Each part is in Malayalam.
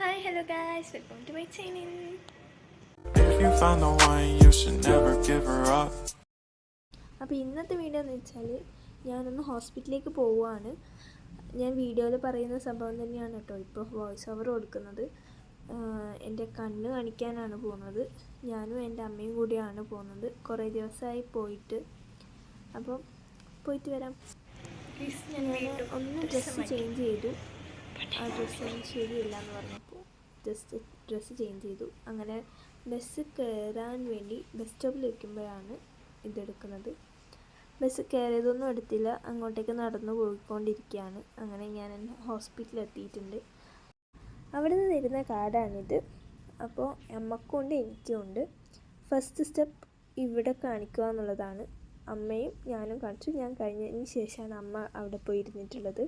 Hi hello guys welcome to my channel If you find the one, you should never give her up. അപ്പോൾ ഇന്നത്തെ വീഡിയോ എന്ന് വെച്ചാൽ ഞാനൊന്ന് ഹോസ്പിറ്റലിലേക്ക് പോവുകയാണ്. ഞാൻ വീഡിയോയിൽ പറയുന്ന സംഭവം തന്നെയാണ് കേട്ടോ. ഇപ്പോൾ വോയിസ് ഓവർ കൊടുക്കുന്നത്. എന്റെ കണ്ണ് കാണിക്കാനാണ് പോകുന്നത്. ഞാനും എന്റെ അമ്മയും കൂടിയാണ് പോകുന്നത്. കുറേ ദിവസമായി പോയിട്ട്. അപ്പം പോയിട്ട് വരാം. ഞാൻ ഒന്ന് ഡ്രസ്സ് ചേഞ്ച് ചെയ്തു. ആ ഡ്രസ്സ് ശരിയല്ല എന്ന് പറഞ്ഞപ്പോൾ ജസ്റ്റ് ഡ്രസ്സ് ചേഞ്ച് ചെയ്തു. അങ്ങനെ ബസ് കയറാൻ വേണ്ടി ബസ് സ്റ്റോപ്പിൽ വയ്ക്കുമ്പോഴാണ് ഇതെടുക്കുന്നത് ബസ് കയറിയതൊന്നും എടുത്തില്ല. അങ്ങോട്ടേക്ക് നടന്നു പോയിക്കൊണ്ടിരിക്കുകയാണ്. അങ്ങനെ ഞാൻ ഹോസ്പിറ്റലിൽ എത്തിയിട്ടുണ്ട്. അവിടെ നിന്ന് തരുന്ന കാർഡാണിത് അപ്പോൾ അമ്മക്കും ഉണ്ട് എനിക്കും ഉണ്ട് ഫസ്റ്റ് സ്റ്റെപ്പ് ഇവിടെ കാണിക്കുക എന്നുള്ളതാണ്. അമ്മയും ഞാനും കാണിച്ചു. ഞാൻ കഴിഞ്ഞതിന് ശേഷമാണ് അമ്മ അവിടെ പോയി ഇരുന്നിട്ടുള്ളത്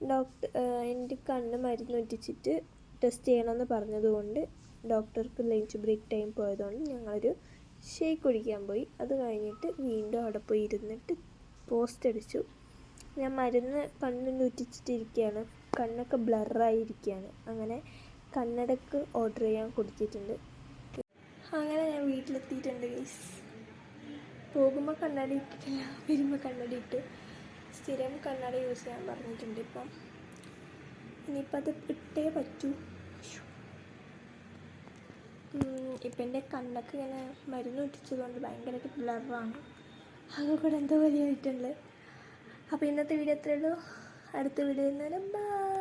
ഡോക്ടർ എന്റെ കണ്ണ് മരുന്ന് ഒറ്റിച്ചിട്ട് ടെസ്റ്റ് ചെയ്യണമെന്ന് പറഞ്ഞതുകൊണ്ട് ഡോക്ടർക്ക് ലഞ്ച് ബ്രേക്ക് ടൈം പോയതുകൊണ്ട് ഞങ്ങളൊരു ഷേക്ക് കുടിക്കാൻ പോയി. അത് കഴിഞ്ഞിട്ട് വീണ്ടും അവിടെ പോയി ഇരുന്നിട്ട് പോസ്റ്റ് അടിച്ചു. ഞാൻ മരുന്ന് കണ്ണിൽ ഒറ്റിച്ചിട്ടിരിക്കുകയാണ്. കണ്ണൊക്കെ ബ്ലറായിരിക്കുകയാണ് അങ്ങനെ കണ്ണടക്ക് ഓർഡർ ചെയ്യാൻ കൊടുത്തിട്ടുണ്ട്. അങ്ങനെ ഞാൻ വീട്ടിലെത്തിയിട്ടുണ്ട് ഗൈസ് പോകുമ്പോൾ കണ്ണാടി ഇട്ടിട്ടില്ല. വരുമ്പോൾ കണ്ണാടി ഇട്ട് സ്ഥിരം കണ്ണട യൂസ് ചെയ്യാൻ പറഞ്ഞിട്ടുണ്ട് ഇപ്പം. ഇനിയിപ്പോൾ അത് ഇട്ടേ പറ്റൂ. ഇപ്പം എന്റെ കണ്ണൊക്കെ ഇങ്ങനെ മരുന്ന് ഒറ്റിച്ചതുകൊണ്ട് ഭയങ്കരമായിട്ട് ബ്ലറാണ് അത് കൂടെ എന്തോ വലിയായിട്ടുണ്ട് അപ്പോൾ ഇന്നത്തെ വീഡിയോ എത്രയുള്ളൂ അടുത്ത വീഡിയോ എന്നാലും ബൈ